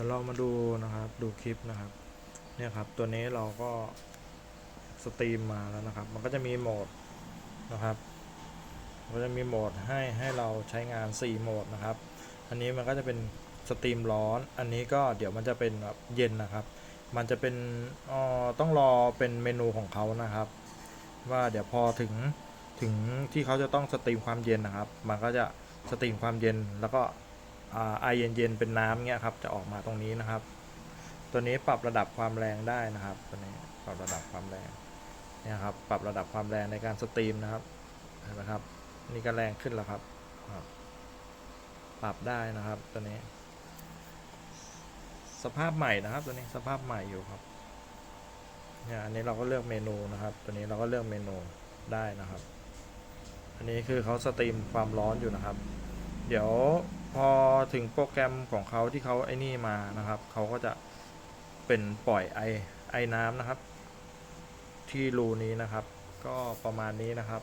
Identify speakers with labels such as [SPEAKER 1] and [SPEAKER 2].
[SPEAKER 1] ดี๋ยวเรามาดูนะครับดูคลิปนะครับเนี่ยครับตัวนี้เราก็สตรีมมาแล้วนะครับ มันก็จะมีโหมดนะครับมันก็จะมีโหมดให้ให้เราใช้งาน 4 โหมดนะครับ อันนี้มันก็จะเป็นสตรีมร้อน อันนี้ก็เดี๋ยวมันจะเป็นแบบเย็นนะครับ มันจะเป็นอ่อต้องรอเป็นเมนูของเขานะครับ ว่าเดี๋ยวพอถึงถึงที่เขาจะต้องสตรีมความเย็นนะครับ มันก็จะสตรีมความเย็นแล้วก็ ไอเย็นๆเป็นน้ำเงี้ยครับจะออกมาตรงนี้นะครับ ตัวนี้ปรับระดับความแรงได้นะครับตัวนี้ปรับระดับความแรงเนี่ยครับปรับระดับความแรงในการสตรีมนะครับเห็นไหมครับนี่ก็แรงขึ้นแล้วครับครับปรับได้นะครับตัวนี้ สภาพใหม่นะครับ ตัวนี้สภาพใหม่อยู่ครับเนี่ยอันนี้เราก็เลือกเมนูนะครับ ตัวนี้เราก็เลือกเมนูได้นะครับ อันนี้คือเขาสตรีมความร้อนอยู่นะครับ เดี๋ยว พอถึงโปรแกรมของเขาที่เขาไอ้นี่มานะครับ เขาก็จะเป็นปล่อยไอไอน้ำนะครับ ที่รูนี้นะครับ ก็ประมาณนี้นะครับ